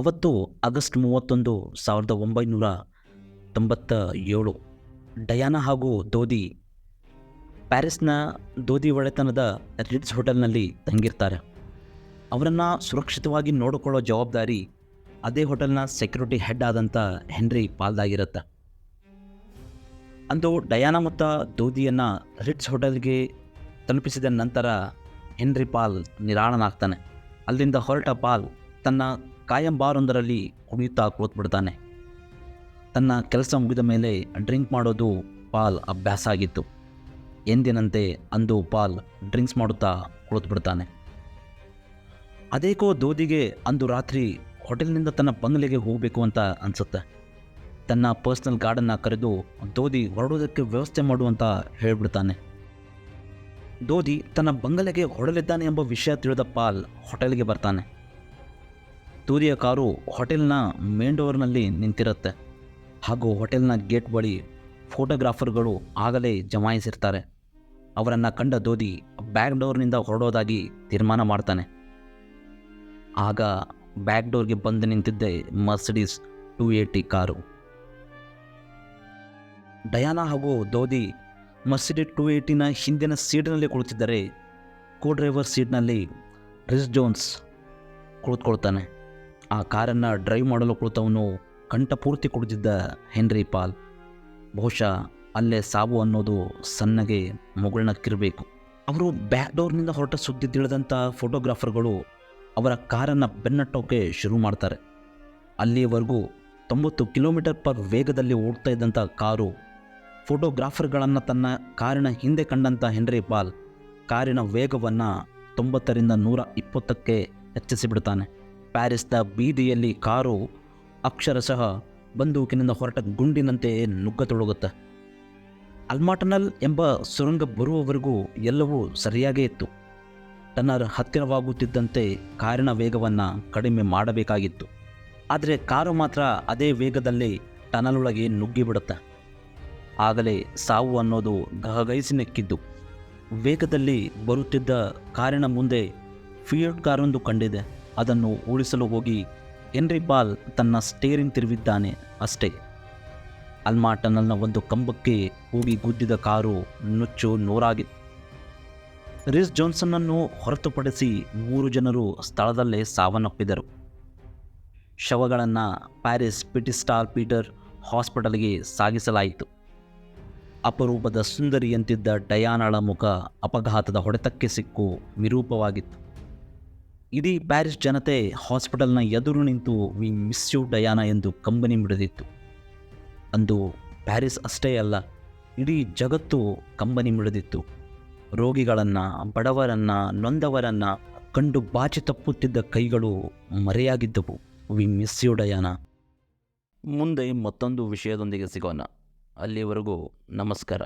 ಅವತ್ತು ಆಗಸ್ಟ್ ಮೂವತ್ತೊಂದು ಸಾವಿರದ ಒಂಬೈನೂರ ತೊಂಬತ್ತ ಏಳು, ಡಯಾನಾ ಹಾಗೂ ದೋದಿ ಪ್ಯಾರಿಸ್ನ ದೋದಿ ಒಡೆತನದ ರಿಡ್ಸ್ ಹೋಟೆಲ್ನಲ್ಲಿ ತಂಗಿರ್ತಾರೆ. ಅವರನ್ನು ಸುರಕ್ಷಿತವಾಗಿ ನೋಡಿಕೊಳ್ಳೋ ಜವಾಬ್ದಾರಿ ಅದೇ ಹೋಟೆಲ್ನ ಸೆಕ್ಯೂರಿಟಿ ಹೆಡ್ ಆದಂಥ ಹೆನ್ರಿ ಪಾಲ್ದಾಗಿರುತ್ತೆ. ಅಂದು ಡಯಾನಾ ಮತ್ತು ದೋದಿಯನ್ನು ರಿಟ್ಸ್ ಹೋಟೆಲ್ಗೆ ತಲುಪಿಸಿದ ನಂತರ ಹೆನ್ರಿ ಪಾಲ್ ನಿರಾಳನಾಗ್ತಾನೆ. ಅಲ್ಲಿಂದ ಹೊರಟ ಪಾಲ್ ತನ್ನ ಕಾಯಂ ಬಾರೊಂದರಲ್ಲಿ ಕುಣಿಯುತ್ತಾ ಕೂತ್ಬಿಡ್ತಾನೆ. ತನ್ನ ಕೆಲಸ ಮುಗಿದ ಮೇಲೆ ಡ್ರಿಂಕ್ ಮಾಡೋದು ಪಾಲ್ ಅಭ್ಯಾಸ ಆಗಿತ್ತು. ಎಂದಿನಂತೆ ಅಂದು ಪಾಲ್ ಡ್ರಿಂಕ್ಸ್ ಮಾಡುತ್ತಾ ಕುಳಿತುಬಿಡ್ತಾನೆ. ಅದೇಕೋ ದೋದಿಗೆ ಅಂದು ರಾತ್ರಿ ಹೋಟೆಲ್ನಿಂದ ತನ್ನ ಬಂಗಲೆಗೆ ಹೋಗಬೇಕು ಅಂತ ಅನಿಸುತ್ತೆ. ತನ್ನ ಪರ್ಸ್ನಲ್ ಗಾರ್ಡನ್ನ ಕರೆದು ದೋದಿ ಹೊರಡೋದಕ್ಕೆ ವ್ಯವಸ್ಥೆ ಮಾಡುವಂತ ಹೇಳ್ಬಿಡ್ತಾನೆ. ದೋದಿ ತನ್ನ ಬಂಗಲೆಗೆ ಹೊರಡಲಿದ್ದಾನೆ ಎಂಬ ವಿಷಯ ತಿಳಿದ ಪಾಲ್ ಹೋಟೆಲ್ಗೆ ಬರ್ತಾನೆ. ದೋದಿಯ ಕಾರು ಹೋಟೆಲ್ನ ಮೇನ್ ಡೋರ್ನಲ್ಲಿ ನಿಂತಿರುತ್ತೆ. ಹಾಗೂ ಹೋಟೆಲ್ನ ಗೇಟ್ ಬಳಿ ಫೋಟೋಗ್ರಾಫರ್ಗಳು ಆಗಲೇ ಜಮಾಯಿಸಿರ್ತಾರೆ. ಅವರನ್ನು ಕಂಡ ದೋದಿ ಬ್ಯಾಕ್ ಡೋರ್ನಿಂದ ಹೊರಡೋದಾಗಿ ತೀರ್ಮಾನ ಮಾಡ್ತಾನೆ. ಆಗ ಬ್ಯಾಕ್ ಡೋರ್ಗೆ ಬಂದು ನಿಂತಿದ್ದೆ Mercedes two eighty car. Diana ಹಾಗೂ ದೋದಿ ಮರ್ಸಿಡಿ ಟು ಏಯ್ಟಿನ ಹಿಂದಿನ ಸೀಟ್ನಲ್ಲಿ ಕುಳಿತಿದ್ದರೆ ಕೋ ಡ್ರೈವರ್ ಸೀಟ್ನಲ್ಲಿ ರಿಸ್ ಜೋನ್ಸ್ ಕುಳಿತುಕೊಳ್ತಾನೆ. ಆ ಕಾರನ್ನು ಡ್ರೈವ್ ಮಾಡಲು ಕುಳಿತವನು ಕಂಠಪೂರ್ತಿ ಕುಡಿದಿದ್ದ ಹೆನ್ರಿ ಪಾಲ್. ಬಹುಶಃ ಅಲ್ಲೇ ಸಾವು ಅನ್ನೋದು ಸಣ್ಣಗೆ ಮುಗುಳ್ನಕ್ಕಿರಬೇಕು ಅವರು ಬ್ಯಾಕ್ ಡೋರ್ನಿಂದ ಹೊರಟ ಸುದ್ದಿ ತಿಳಿದಂಥ ಫೋಟೋಗ್ರಾಫರ್ಗಳು ಅವರ ಕಾರನ್ನು ಬೆನ್ನಟ್ಟೋಕೆ ಶುರು ಮಾಡ್ತಾರೆ. ಅಲ್ಲಿಯವರೆಗೂ ತೊಂಬತ್ತು ಕಿಲೋಮೀಟರ್ ಪರ್ ವೇಗದಲ್ಲಿ ಓಡ್ತಾ ಇದ್ದಂಥ ಕಾರು ಫೋಟೋಗ್ರಾಫರ್ಗಳನ್ನು ತನ್ನ ಕಾರಿನ ಹಿಂದೆ ಕಂಡಂಥ ಹೆನ್ರಿ ಪಾಲ್ ಕಾರಿನ ವೇಗವನ್ನು ತೊಂಬತ್ತರಿಂದ ನೂರ ಇಪ್ಪತ್ತಕ್ಕೆ ಹೆಚ್ಚಿಸಿಬಿಡ್ತಾನೆ. ಪ್ಯಾರಿಸ್ನ ಬೀದಿಯಲ್ಲಿ ಕಾರು ಅಕ್ಷರಶಃ ಬಂದೂಕಿನಿಂದ ಹೊರಟ ಗುಂಡಿನಂತೆ ನುಗ್ಗತೊಡಗುತ್ತೆ. ಅಲ್ಮಾಟನಲ್ ಎಂಬ ಸುರಂಗ ಬರುವವರೆಗೂ ಎಲ್ಲವೂ ಸರಿಯಾಗೇ ಇತ್ತು. ಟನ್ನರ್ ಹತ್ತಿರವಾಗುತ್ತಿದ್ದಂತೆ ಕಾರಿನ ವೇಗವನ್ನು ಕಡಿಮೆ ಮಾಡಬೇಕಾಗಿತ್ತು. ಆದರೆ ಕಾರು ಮಾತ್ರ ಅದೇ ವೇಗದಲ್ಲಿ ಟನಲೊಳಗೆ ನುಗ್ಗಿಬಿಡುತ್ತೆ. ಆಗಲೇ ಸಾವು ಅನ್ನೋದು ಗಹಗೈಸಿ ನೆಕ್ಕಿದ್ದು. ವೇಗದಲ್ಲಿ ಬರುತ್ತಿದ್ದ ಕಾರಿನ ಮುಂದೆ ಫಿಯೋಟ್ ಕಾರೊಂದು ಕಂಡಿದೆ. ಅದನ್ನು ಉಳಿಸಲು ಹೋಗಿ ಹೆನ್ರಿ ಬಾಲ್ ತನ್ನ ಸ್ಟೇರಿಂಗ್ ತಿರುವಿದ್ದಾನೆ ಅಷ್ಟೇ. ಅಲ್ಮಾ ಟನಲ್ನ ಒಂದು ಕಂಬಕ್ಕೆ ಹೋಗಿ ಗುದ್ದಿದ ಕಾರು ನುಚ್ಚು ನೂರಾಗಿತ್ತು ರಿಸ್ ಜಾನ್ಸನ್ನನ್ನು ಹೊರತುಪಡಿಸಿ ಮೂರು ಜನರು ಸ್ಥಳದಲ್ಲೇ ಸಾವನ್ನಪ್ಪಿದರು. ಶವಗಳನ್ನು ಪ್ಯಾರಿಸ್ ಪಿಟಿಸ್ಟಾರ್ ಪೀಟರ್ ಹಾಸ್ಪಿಟಲ್ಗೆ ಸಾಗಿಸಲಾಯಿತು. ಅಪರೂಪದ ಸುಂದರಿಯಂತಿದ್ದ ಡಯಾನಳ ಮುಖ ಅಪಘಾತದ ಹೊಡೆತಕ್ಕೆ ಸಿಕ್ಕು ವಿರೂಪವಾಗಿತ್ತು. ಇಡೀ ಪ್ಯಾರಿಸ್ ಜನತೆ ಹಾಸ್ಪಿಟಲ್ನ ಎದುರು ನಿಂತು, ವಿ ಮಿಸ್ ಯು, ಡಯಾನ, ಎಂದು ಕಂಬನಿ ಮಿಡಿದಿತ್ತು. ಅಂದು ಪ್ಯಾರಿಸ್ ಅಷ್ಟೇ ಅಲ್ಲ, ಇಡೀ ಜಗತ್ತು ಕಂಬನಿ ಮಿಡಿದಿತ್ತು. ರೋಗಿಗಳನ್ನು, ಬಡವರನ್ನು, ನೊಂದವರನ್ನು ಕಂಡು ಬಾಚಿ ತಪ್ಪುತ್ತಿದ್ದ ಕೈಗಳು ಮರೆಯಾಗಿದ್ದವು. We miss you, Diana. ಮುಂದೆ ಮತ್ತೊಂದು ವಿಷಯದೊಂದಿಗೆ ಸಿಗೋಣ. ಅಲ್ಲಿವರೆಗೂ ನಮಸ್ಕಾರ.